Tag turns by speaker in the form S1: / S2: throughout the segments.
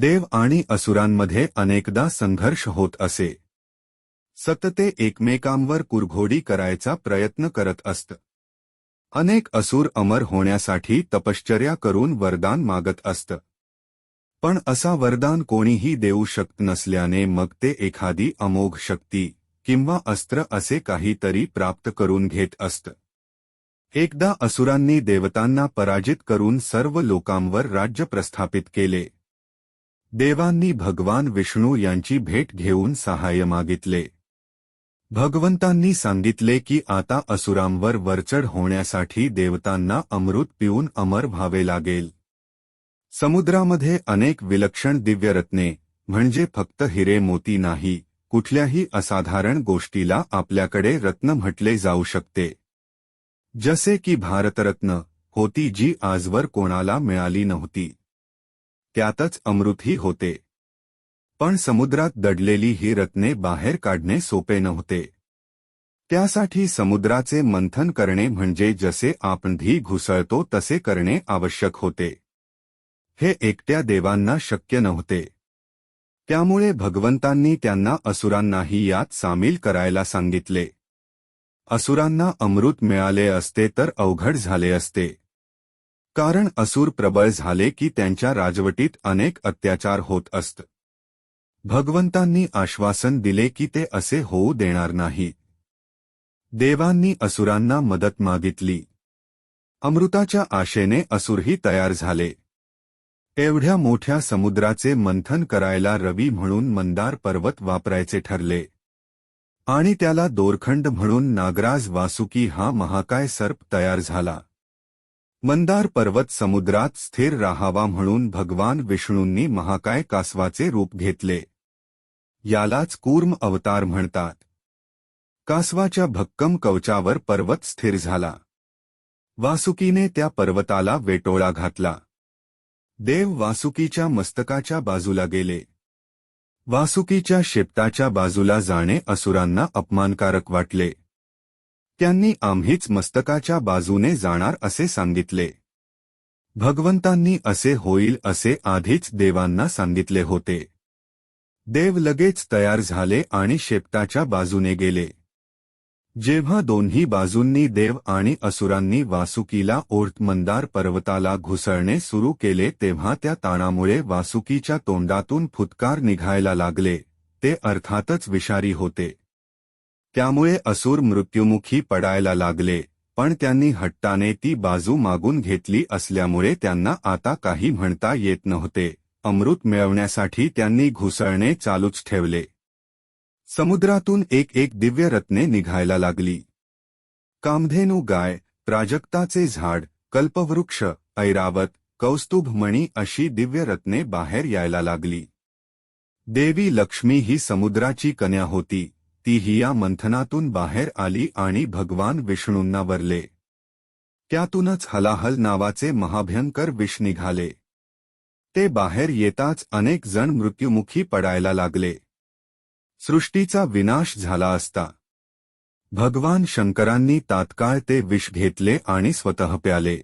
S1: देव आणि असुरांमध्ये अनेकदा संघर्ष होत असे. सतते एकमेकांवर कुरघोडी करायचा प्रयत्न करत असत. अनेक असुर अमर होण्यासाठी तपश्चर्या करून वरदान मागत असत. पण असा वरदान कोणीही देऊ शकत नसल्याने मग ते एखादी अमोघ शक्ती किंवा अस्त्र असे काहीतरी प्राप्त करून घेत असत. एकदा असुरांनी देवतांना पराजित करून सर्व लोकांवर राज्य प्रस्थापित केले. देवांनी भगवान विष्णू यांची भेट घेऊन सहाय्य मागितले. भगवंतांनी सांगितले की आता असुरांवर वरचढ होण्यासाठी देवतांना अमृत पिऊन अमर व्हावे लागेल. समुद्रामध्ये अनेक विलक्षण दिव्यरत्ने म्हणजे फक्त हिरे मोती नाही कुठल्याही असाधारण गोष्टीला आपल्याकडे रत्न म्हटले जाऊ शकते. जसे की भारतरत्न होती जी आजवर कोणाला मिळाली नव्हती. त्यातच अमृतही होते. पण समुद्रात दडलेली ही रत्ने बाहेर काढणे सोपे नव्हते. त्यासाठी समुद्राचे मंथन करणे म्हणजे जसे आपण धी घुसळतो तसे करणे आवश्यक होते. हे एकट्या देवांना शक्य नव्हते. त्यामुळे भगवंतांनी त्यांना असुरांनाही यात सामील करायला सांगितले. असुरांना अमृत मिळाले असते तर अवघड झाले असते. कारण असुर प्रबळ झाले की त्यांच्या राजवटीत अनेक अत्याचार होत असत. भगवंतांनी आश्वासन दिले की ते असे होऊ देणार नाही. देवांनी असुरांना मदत मागितली. अमृताच्या आशेने असुरही तयार झाले. एवढ्या मोठ्या समुद्राचे मंथन करायला रवी म्हणून मंदार पर्वत वापरायचे ठरले. आणि त्याला दोरखंड म्हणून नागराज वासुकी हा महाकाय सर्प तयार झाला. मंदार पर्वत समुद्रात स्थिर राहावा म्हणून भगवान विष्णूंनी महाकाय कासवाचे रूप घेतले. यालाच कूर्म अवतार म्हणतात. कासवाच्या भक्कम कवचावर पर्वत स्थिर झाला. वासुकीने त्या पर्वताला वेटोळा घातला. देव वासुकीच्या मस्तकाच्या बाजूला गेले. वासुकीच्या शेपटाच्या बाजूला जाणे असुरांना अपमानकारक वाटले. त्यांनी आम्हीच मस्तकाच्या बाजूने जाणार असे सांगितले. भगवंतांनी असे होईल असे आधीच देवांना सांगितले होते. देव लगेच तयार झाले आणि शेपटाच्या बाजूने गेले. जेव्हा दोन्ही बाजूंनी देव आणि असुरांनी वासुकीला ओर्तमंदार मंदार पर्वताला घुसळणे सुरू केले तेव्हा त्या ताणामुळे वासुकीच्या तोंडातून फुतकार निघायला लागले ते अर्थातच विषारी होते. त्यामुळे असुर मृत्युमुखी पडायला लागले पण त्यांनी हट्टाने ती बाजू मागून घेतली असल्यामुळे त्यांना आता काही म्हणता येत नव्हते. अमृत मिळवण्यासाठी त्यांनी घुसळणे चालूच ठेवले. समुद्रातून एक एक दिव्य रत्ने निघायला लागली. कामधेनू गाय प्राजक्ताचे झाड कल्पवृक्ष ऐरावत कौस्तुभमणी अशी दिव्य रत्ने बाहेर यायला लागली. देवी लक्ष्मी ही समुद्राची कन्या होती. तीही या मंथनातून बाहेर आली आणि भगवान विष्णूंना वरले. त्यातूनच हलाहल नावाचे महाभयंकर विष निघाले. ते बाहेर येताच अनेक जण मृत्युमुखी पडायला लागले. सृष्टीचा विनाश झाला असता. भगवान शंकरांनी तात्काळ ते विष घेतले आणि स्वतः प्याले.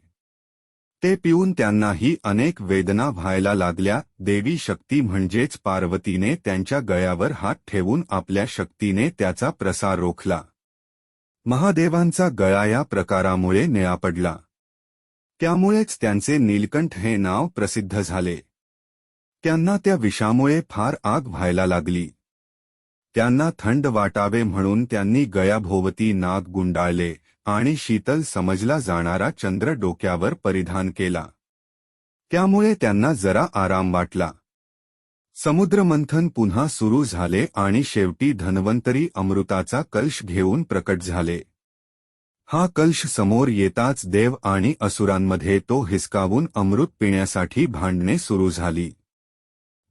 S1: ते पिऊन त्यांनाही अनेक वेदना व्हायला लागल्या. देवी शक्ती म्हणजेच पार्वतीने त्यांच्या गळ्यावर हात ठेवून आपल्या शक्तीने त्याचा प्रसार रोखला. महादेवांचा गळा या प्रकारामुळे निळा पडला. त्यामुळेच त्यांचे नीलकंठ हे नाव प्रसिद्ध झाले. त्यांना त्या विषामुळे फार आग व्हायला लागली. त्यांना थंड वाटावे म्हणून त्यांनी गयाभोवती नाग गुंडाळले. आणि शीतल समजला जाणारा चंद्र डोक्यावर परिधान केला. त्यामुळे त्यांना जरा आराम वाटला. समुद्रमंथन पुन्हा सुरू झाले आणि शेवटी धन्वंतरी अमृताचा कलश घेऊन प्रकट झाले. हा कलश समोर येताच देव आणि असुरांमध्ये तो हिसकावून अमृत पिण्यासाठी भांडणे सुरू झाली.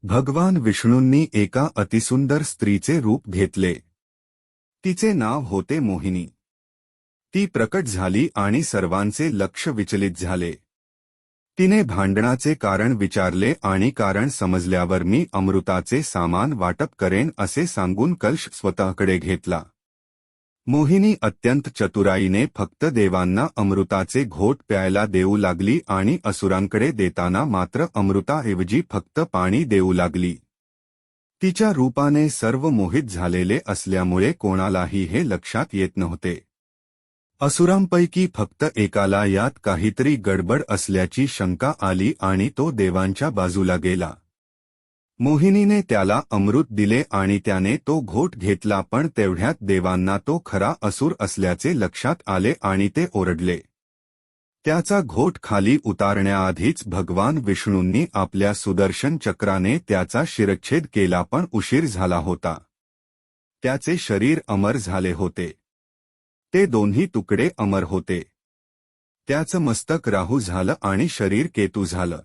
S1: भगवान विष्णूंनी एका अतिसुंदर स्त्रीचे रूप घेतले. तिचे नाव होते मोहिनी. ती प्रकट झाली आणि सर्वांचे लक्ष विचलित झाले. तिने भांडणाचे कारण विचारले आणि कारण समजल्यावर मी अमृताचे सामान वाटप करेन असे सांगून कलश स्वतःकडे घेतला. मोहिनी अत्यंत चतुराईने फक्त देवांना अमृताचे घोट प्यायला देऊ लागली आणि असुरांकडे देताना मात्र अमृताऐवजी फक्त पाणी देऊ लागली. तिच्या रूपाने सर्व मोहित झालेले असल्यामुळे कोणालाही हे लक्षात येत नव्हते. असुरांपैकी फक्त एकाला यात काहीतरी गडबड असल्याची शंका आली आणि तो देवांच्या बाजूला गेला. मोहिनीने त्याला अमृत दिले आणि त्याने तो घोट घेतला पण तेवढ्यात देवांना तो खरा असुर असल्याचे लक्षात आले आणि ते ओरडले. त्याचा घोट खाली उतारण्याआधीच भगवान विष्णूंनी आपल्या सुदर्शन चक्राने त्याचा शिरच्छेद केला पण उशीर झाला होता. त्याचे शरीर अमर झाले होते. ते दोन्ही तुकडे अमर होते. त्याचं मस्तक राहू झालं आणि शरीर केतू झालं.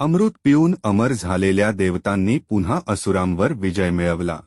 S1: अमृत पिऊन अमर झालेल्या देवतांनी पुन्हा असुरांवर विजय मिळवला.